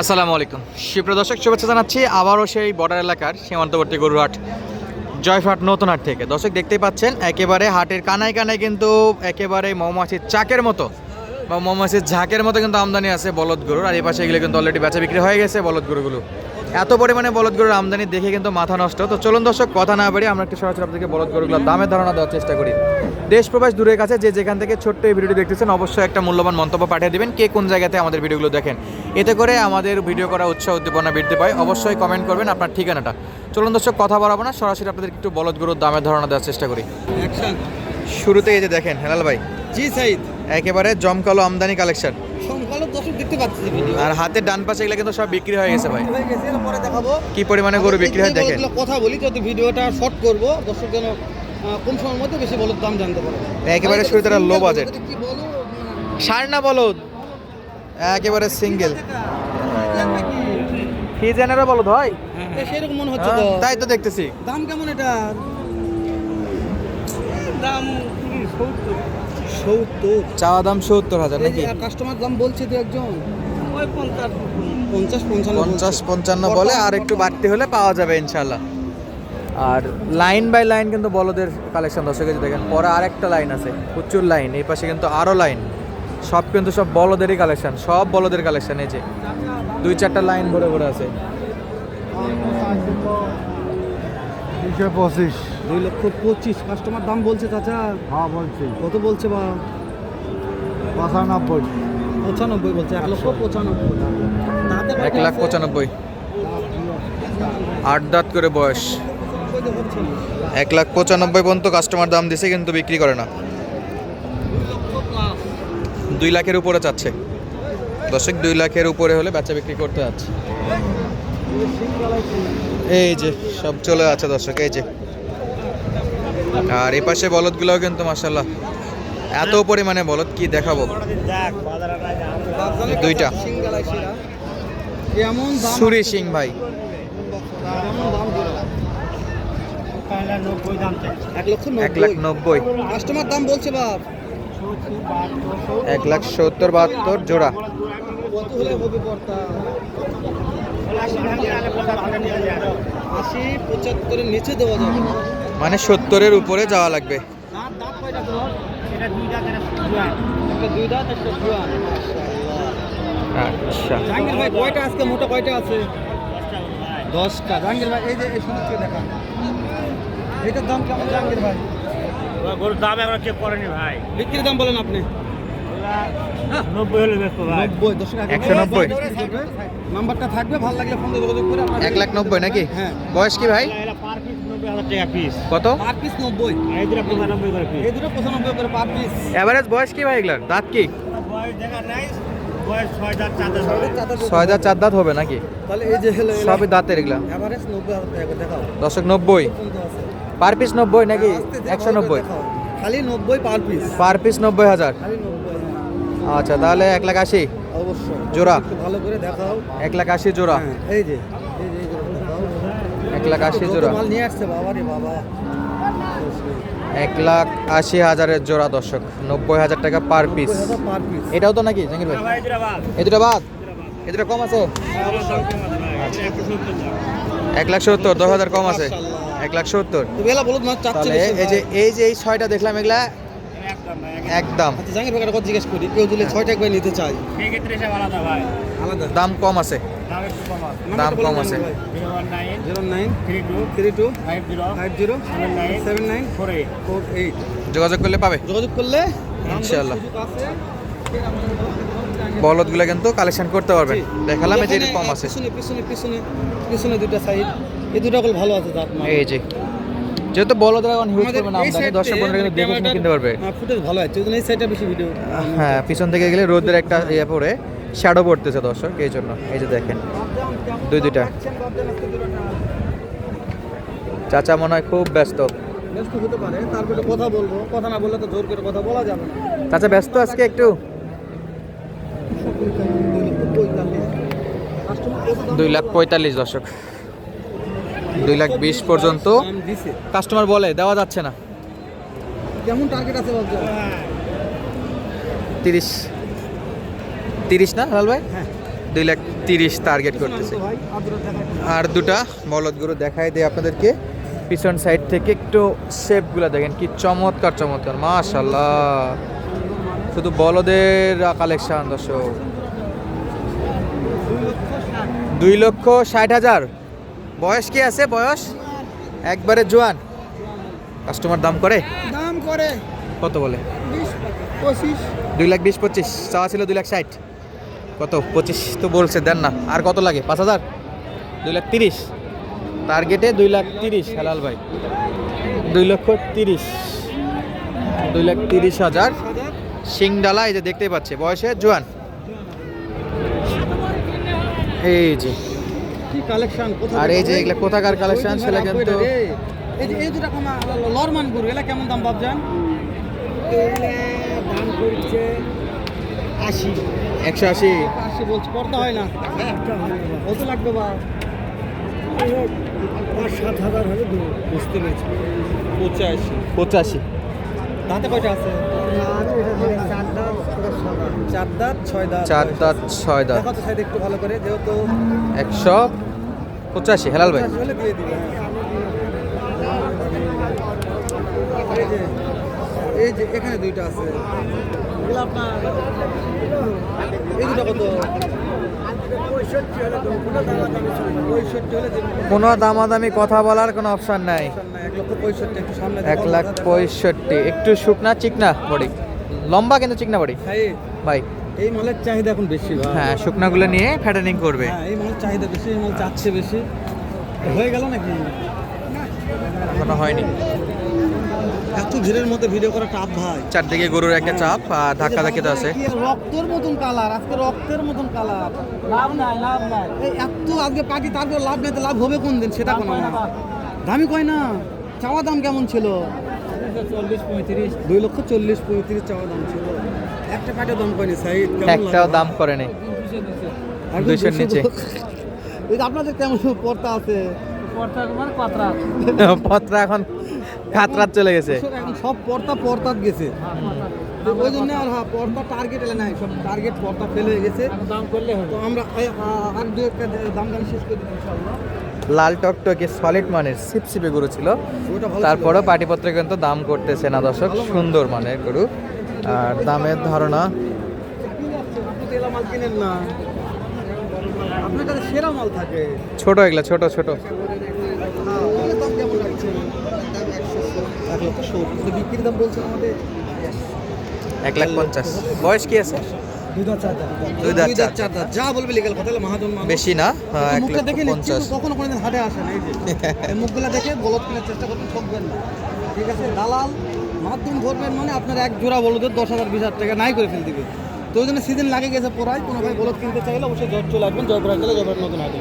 আসসালামু আলাইকুম। সুপ্রিয় দর্শক, শুভেচ্ছা জানাচ্ছি। আবারও সেই বর্ডার এলাকার সীমান্তবর্তী গরুহাট, জয়ফাট নতুন হাট থেকে। দর্শক, দেখতেই পাচ্ছেন, একেবারে হাটের কানায় কানায় কিন্তু একেবারে মৌমাছির চাকের মতো, বা মৌমাছির ঝাঁকের মতো কিন্তু আমদানি আছে বলদ গরুর। আর এই পাশে এগুলো কিন্তু অলরেডি বেচা বিক্রি হয়ে গেছে বলদ গরুগুলো। এত পরিমাণে বলদ গরুর আমদানি দেখে কিন্তু মাথা নষ্ট। তো চলুন দর্শক কথা না বাড়ি আমরা একটু সরাসরি আপনাদেরকে বলদ গরুগুলোর দামের ধারণা দেওয়ার চেষ্টা করি। দেশ প্রবাস দূরের কাছে যে যেখান থেকে ছোট্ট এই ভিডিওটি দেখতেছেন অবশ্যই একটা মূল্যবান মন্তব্য পাঠিয়ে দেবেন কে কোন জায়গাতে আমাদের ভিডিওগুলো দেখেন। এতে করে আমাদের ভিডিও করা উৎসাহ উদ্দীপনা বৃদ্ধি পায়। অবশ্যই কমেন্ট করবেন আপনার ঠিকানাটা। চলুন দর্শক কথা বাড়াবো না সরাসরি আপনাদের একটু বলদ গরুর দামের ধারণা দেওয়ার চেষ্টা করি। শুরুতে এই যে দেখেন হেলাল ভাই। জি সাইদ। একেবারে জমকালো আমদানি কালেকশন দর্শক দেখতে পাচ্ছি আর হাতের ডান পাশে এগুলো কিন্তু সব বিক্রি হয়ে গেছে ভাই। হয়ে গেছে এর পরে দেখাবো। কি পরিমাণে গরু বিক্রি হয় দেখেন। কথা বলি যদি ভিডিওটা শর্ট করব দর্শক যেন কম সময়ের মধ্যে বেশি বলদ দাম জানতে পারে। একেবারে low budget। কি বলো সার না বলদ? একেবারে সিঙ্গেল ফিজেনেরও বলদ হয়? সেরকম মনে হচ্ছে তো। হ্যাঁ, তাই তো দেখতেছি। দাম কেমন এটা দাম সত্তর। চাওয়া দাম সত্তর হাজার নাকি? কাস্টমার দাম বলছে তো একজন। পঞ্চাশ পঞ্চান্ন পঞ্চাশ পঞ্চান্ন বলে আর একটু বাড়তি হলে পাওয়া যাবে ইনশাল্লাহ আর লাইন বাই লাইন কিন্তু বলদের কালেকশন দর্শক দেখেন পরে আরেকটা লাইন আছে প্রচুর লাইন এই পাশে কিন্তু আরও লাইন। সব কিন্তু সব বলদেরই কালেকশন সব বলদের কালেকশন এই যে দুই চারটা লাইন ভরে ভরে আছে। পঁচিশ। দুই লক্ষ পঁচিশ কাস্টমার দাম বলছে চাচা। হ্যাঁ বলছি। কত বলছে বা? পঁচানব্বই। পঁচানব্বই বলছে এক লক্ষ পঁচানব্বই। এক লাখ পঁচানব্বই। আট দাঁত করে বয়স। এক লাখ পঁচানব্বই পর্যন্ত কাস্টমার দাম দিছে কিন্তু বিক্রি করে না। দুই লাখের উপরে চাচ্ছে। দশক দুই লাখের উপরে হলে বাচ্চা বিক্রি করতে যাচ্ছে এই যে সব চলে আছে দর্শক এই যে। আর এই পাশে বলদগুলোও কিন্তু মাসাল্লাহ এত পরিমাণে বলদ কি দেখাবো দুইটা। সুরি সিং ভাই। এক লাখ নব্বই কাস্টমার দাম বলছে বাপ এক লাখ সত্তর বাহাত্তর জোড়া আশি পঁচাত্তরের নিচে দেওয়া যাবে মানে সত্তরের উপরে যাওয়া লাগবে। আচ্ছা। জাহাঙ্গীর ভাই কয়টা আজকে? মোটা কয়টা আছে? দশটা। জাহাঙ্গীর ভাই এই যে এই সুন্দর দেখা এটার দাম কেমন জাহাঙ্গীর ভাই? গরুর দাম এখন চেক করেনি ভাই। বিক্রির দাম বলেন আপনি। নব্বই হলে বেচবো ভাই। নব্বই দশ টাকা। একশো নব্বই। নাম্বারটা থাকবে ভালো লাগলে ফোন যোগাযোগ করে এক লাখ নব্বই নাকি? হ্যাঁ। বয়স কি ভাই? কত? বয়স কি ভাই এগুলার? দাঁত কি? ছয় দাঁত চার দাঁত হবে। নাকি? তাহলে এই যে সবই দাঁতের এগুলা। দশক নব্বই পার পিস নব্বই নাকি একশো নব্বই? খালি নব্বই পার পিস পার পিস নব্বই হাজার। হ্যাঁ। আচ্ছা তাহলে এক লাখ আশি। অবশ্যই। জোড়া? ভালো করে দেখাও। এক লাখ আশি জোড়া। হ্যাঁ, এই যে এই যে এই যে দেখাও। এক লাখ আশি জোড়া। এক লাখ আশি হাজারের জোড়া দর্শক। নব্বই হাজার টাকা পার পিস। এটাও তো নাকি জাঙ্গির ভাই? ভাই দুটা বাদ। এই দুটো কম আছে? এক লাখ সত্তর দশ হাজার কম আছে। এক লাখ সত্তর। এই যে এই যে এই ছয়টা দেখলাম এগুলা একদম। আচ্ছা জাহাঙ্গীর ভাই কথা জিজ্ঞেস করি কেউ দিলে ছয়টা একবার নিতে চাই সেই ক্ষেত্রে সব আলাদা ভাই। আলাদা? দাম কম আছে। দাম কম আছে। যোগাযোগ করলে পাবে? যোগাযোগ করলে ইনশাআল্লাহ। বলদগুলো কিন্তু কালেকশন করতে পারবেন। দেখালাম যে কম আছে। পিছনে পিছনে পিছনে পিছনে দুটো সাইড এই দুটো কল ভালো আছে দাঁত এই যে। যেহেতু এখন হিউজ করবে না আমদানি দর্শক বন্ধুরা কিন্তু দেখে শুনে কিনতে পারবে। ফুটেজ ভালো আছে এই সাইডটা বেশি ভিডিও হ্যাঁ পিছন থেকে গেলে রোদের একটা ইয়ে পরে শ্যাডো পড়তেছে দর্শক এই জন্য এই যে দেখেন দুই দুইটা। চাচা মনে হয় খুব ব্যস্ত। ব্যস্ত হতে পারে তারপরে কথা বলব কথা না বললে তো জোর করে কথা বলা যাবে না। চাচা ব্যস্ত আজকে একটু? দুই লাখ পঁয়তাল্লিশ দর্শক। দুই লাখ বিশ পর্যন্ত। কাস্টমার বলে দেওয়া যাচ্ছে না। কেমন টার্গেট আছে বাবু তিরিশ। তিরিশ না লাল ভাই? হ্যাঁ। দুই লাখ তিরিশ টার্গেট করতেছে। আর দুটা বলদ গরু দেখাই দেয় আপনাদেরকে। পিছন সাইড থেকে একটু শেপগুলো দেখেন কি চমৎকার চমৎকার। মাশাল্লাহ শুধু বলদের কালেকশন দর্শক। দুই লক্ষ ষাট হাজার। বয়স কি আছে? বয়স? একবারে জোয়ান। কাস্টমার দাম করে? দাম করে। কত বলে? পঁচিশ। দুই লাখ বিশ পঁচিশ। চাওয়া ছিল দুই লাখ ষাট। কত? পঁচিশ তো বলছে দেন না। আর কত লাগে? পাঁচ হাজার? দুই লাখ তিরিশ। টার্গেটে দুই লাখ তিরিশ হেলাল ভাই। দুই লক্ষ তিরিশ। দুই লাখ তিরিশ হাজার। সিংডালা এই যে দেখতেই পাচ্ছে। বয়সে জোয়ান। এই যে। কি কালেকশন কোথায় আর এই যে এগুলা কোথাকার collection, সেটা কিন্তু- এই যে এই দুটা কমা লরমান গরু এলা কেমন দাম ভাবছেন? দাম করছে আশি। একশো আশি? আশি বলছে করতে হয় না? কত লাগবে বা? পাঁচ সাত হাজার হলে বুঝতে পেরেছি। পঁচাশি। পঁচাশি। দাঁতে কয়টা আছে? চার দাঁত ছয় দাঁত। চার দাঁত ছয় দাঁত একটু ভালো করে যেহেতু একশো পঁচাশি হেলাল ভাই? এই যে এখানে দুইটা আছে। এই দুটো কত। কোনো দামাদামি কথা বলার কোনো অপশন নাই। এক লাখ পঁয়ষট্টি। একটু শুকনা চিকনা বডি। লম্বা কিন্তু চিকনা বডি। ভাই এই মালের চাহিদা এখন বেশি। হ্যাঁ শুকনাগুলো নিয়ে ফ্যাটানিং করবে। হ্যাঁ এই মালের চাহিদা বেশি এই মাল চাচ্ছে বেশি। হয়ে গেল নাকি? এখনও হয়নি। এত ভিড়ের মধ্যে ভিডিও করা টাপ ভাই চারদিকে গরুর একটা চাপ আর ধাক্কা ধাক্কি তো আছে। রক্তের মতন কালার আজকে রক্তের মতন কালার লাভ নাই লাভ নাই। এই এত আজকে পাখি তারপর লাভ নাই তো লাভ হবে কোন দিন? সেটা কোন দামি কয় না? চাওয়া দাম কেমন ছিল? চল্লিশ পঁয়ত্রিশ। দুই লক্ষ চল্লিশ পঁয়ত্রিশ চাওয়া দাম ছিল। একটাও দাম করে নেই। দুইশোর নিচে। আপনাদের কেমন পর্তা আছে? পত্রা এখন খাতরাত চলে গেছে। সব পর্তা পর্তাত গেছে। ওই জন্য আর হ্যাঁ পর্তা টার্গেট এলে নাই সব টার্গেট পর্তা ফেলে গেছে। দাম করলে তো আমরা আর দু একটা দাম দাম শেষ করে ইনশাআল্লাহ। লাল টকটকে সলিড মানের সিপসিপে গরু ছিল। তারপরেও পাটিপত্রে কিন্তু দাম করতেছে না দর্শক সুন্দর মানের গরু। আর দামের ধারণা ছোট এগুলা ছোট ছোট। এক লাখ পঞ্চাশ। বয়স কি আছে? যা বলবে লিগাল কথা মহাজন বেশি না? হ্যাঁ, মুখটা দেখে কখনো কোনোদিন হাটে আসে না এই যে। মুখগুলা দেখে কেনার চেষ্টা ঠকবেন না। ঠিক আছে? দালাল মাধ্যম ধরবেন মানে আপনার এক জোড়া বলদের দশ হাজার, বিশ হাজার টাকা নাই করে ফেল দিবে তো ওই জন্য সিজন লাগে গেছে পড়ায়, কোনো ভাই বলদ কিনতে চাইলে অবশ্যই জট চলে আসবেন জয়পুরা গেলে জয়পুর নতুন হাটে